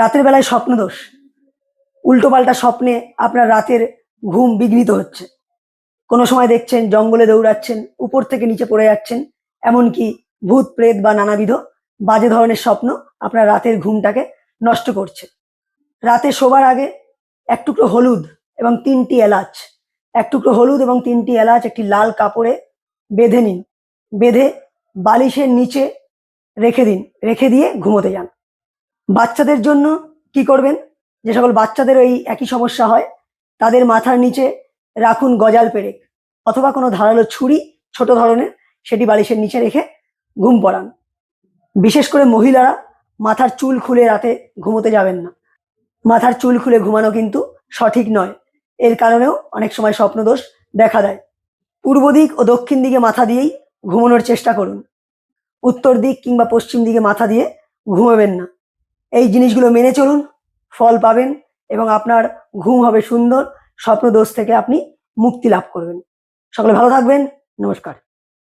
রাতের বেলায় স্বপ্নদোষ। উল্টোপাল্টা স্বপ্নে আপনার রাতের ঘুম বিঘ্নিত হচ্ছে। কোনো সময় দেখছেন জঙ্গলে দৌড়াচ্ছেন, উপর থেকে নিচে পড়ে যাচ্ছেন, এমনকি ভূত, প্রেত বা নানাবিধ বাজে ধরনের স্বপ্ন আপনার রাতের ঘুমটাকে নষ্ট করছে। রাতে শোবার আগে এক টুকরো হলুদ এবং তিনটি এলাচ, এক টুকরো হলুদ এবং তিনটি এলাচ একটি লাল কাপড়ে বেঁধে নিন। বেঁধে বালিশের নিচে রেখে দিন। রেখে দিয়ে ঘুমোতে যান। বাচ্চাদের জন্য কি করবেন? যে সকল বাচ্চাদের এই একই সমস্যা হয়, তাদের মাথার নিচে রাখুন গজাল পেরেক অথবা কোনো ধারালো ছুরি, ছোট ধরনের, সেটি বালিশের নিচে রেখে ঘুম পড়ান। বিশেষ করে মহিলারা মাথার চুল খুলে রাতে ঘুমোতে যাবেন না। মাথার চুল খুলে ঘুমানো কিন্তু সঠিক নয়। এর কারণেও অনেক সময় স্বপ্নদোষ দেখা দেয়। পূর্ব দিক ও দক্ষিণ দিকে মাথা দিয়েই ঘুমানোর চেষ্টা করুন। উত্তর দিক কিংবা পশ্চিম দিকে মাথা দিয়ে ঘুমাবেন না। এই জিনিসগুলো মেনে চলুন, ফল পাবেন এবং আপনার ঘুম হবে সুন্দর, স্বপ্নদোষ থেকে আপনি মুক্তি লাভ করবেন। সকলে ভালো থাকবেন, নমস্কার।